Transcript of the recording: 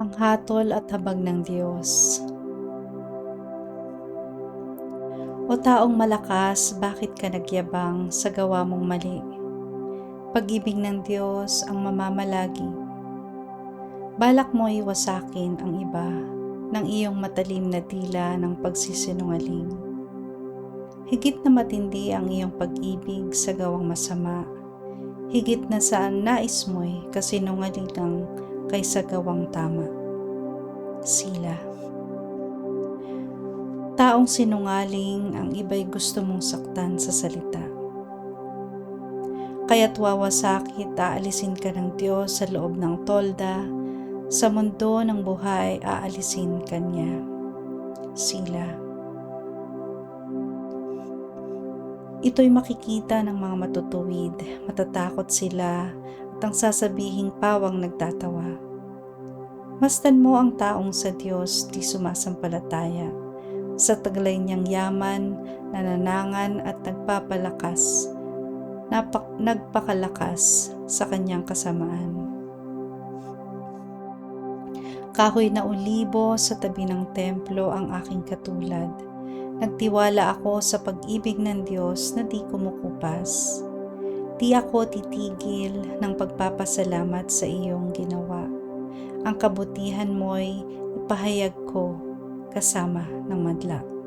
Ang hatol at habag ng Diyos. O taong malakas, bakit ka nagyabang sa gawa mong mali? Pag-ibig ng Diyos ang mamamalagi. Balak mo iwasakin ang iba ng iyong matalim na dila ng pagsisinungaling. Higit na matindi ang iyong pag-ibig sa gawang masama. Higit na saan nais mo'y kasinungaling lang kaysa gawang tama. Sila. Taong sinungaling, ang iba'y gusto mong saktan sa salita. Kaya't wawasakit, aalisin ka ng Diyos sa loob ng tolda, sa mundo ng buhay, aalisin ka niya. Sila. Ito'y makikita ng mga matutuwid, matatakot sila at ang sasabihing pawang nagtatawa. Mastan mo ang taong sa Diyos di sumasampalataya, sa taglay niyang yaman, nananangan at nagpapalakas, napak, nagpakalakas sa kanyang kasamaan. Kahoy na ulibo sa tabi ng templo ang aking katulad. Nagtiwala ako sa pag-ibig ng Diyos na di kumukupas. Di ako titigil ng pagpapasalamat sa iyong ginawa. Ang kabutihan mo'y ipahayag ko kasama ng madla.